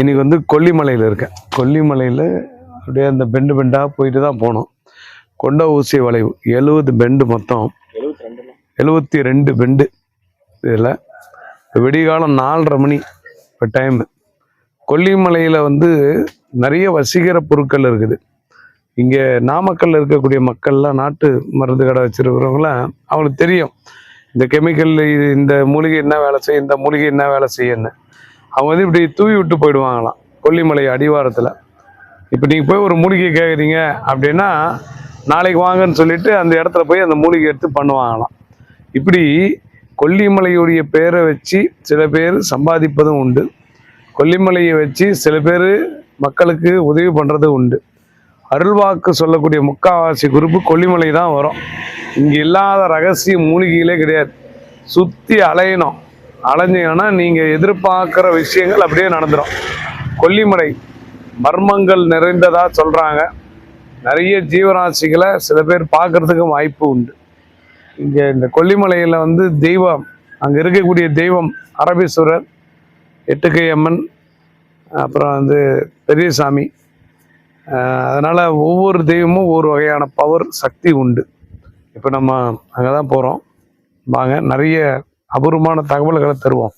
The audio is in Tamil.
இன்றைக்கி வந்து கொல்லிமலையில் இருக்கேன். கொல்லிமலையில் அப்படியே அந்த பெண்டு பெண்டாக போயிட்டு தான் போனோம். கொண்ட ஊசி வளைவு எழுபது பெண்டு மொத்தம். எழுபத்தி ரெண்டு பெண்டு இதில். விடிகாலம் நாலரை மணி இப்போ டைமு கொல்லிமலையில் வந்து நிறைய வசீகர பொருட்கள் இருக்குது. இங்கே நாமக்கல்ல இருக்கக்கூடிய மக்கள்லாம் நாட்டு மருந்து கடை வச்சுருக்கிறவங்களாம் அவங்களுக்கு தெரியும். இந்த கெமிக்கல் இது இந்த மூலிகை என்ன வேலை செய்யும் இந்த மூலிகை என்ன வேலை செய்யுன்னு அவங்க வந்து இப்படி தூவி விட்டு போயிடுவாங்களாம். கொல்லிமலை அடிவாரத்தில். இப்போ நீங்கள் போய் ஒரு மூலிகை கேட்குறீங்க அப்படின்னா நாளைக்கு வாங்கன்னு சொல்லிட்டு அந்த இடத்துல போய் அந்த மூலிகை எடுத்து பண்ணுவாங்களாம். இப்படி கொல்லிமலையுடைய பேரை வச்சு சில பேர் சம்பாதிப்பதும் உண்டு. கொல்லிமலையை வச்சு சில பேர் மக்களுக்கு உதவி பண்ணுறதும் உண்டு. அருள்வாக்கு சொல்லக்கூடிய முக்காவாசி குரூப்பு கொல்லிமலை தான் வரும். இங்கே இல்லாத ரகசிய மூலிகைகளே கிடையாது. சுற்றி அலையணும். அலைஞ்சிங்கன்னா நீங்கள் எதிர்பார்க்குற விஷயங்கள் அப்படியே நடந்துடும் கொல்லிமலை மர்மங்கள் நிறைந்ததாக சொல்கிறாங்க நிறைய ஜீவராசிகளை சில பேர் பார்க்குறதுக்கும் வாய்ப்பு உண்டு. இங்கே இந்த கொல்லிமலையில் வந்து தெய்வம் அங்கே இருக்கக்கூடிய தெய்வம் அரபீஸ்வரர் எட்டுக்கை அம்மன் அப்புறம் வந்து பெரியசாமி. அதனால் ஒவ்வொரு தெய்வமும் ஒவ்வொரு வகையான பவர் சக்தி உண்டு. இப்போ நம்ம அங்கே தான் போகிறோம் வாங்க நிறைய அபூர்வமான தகவல்களை தருவோம்.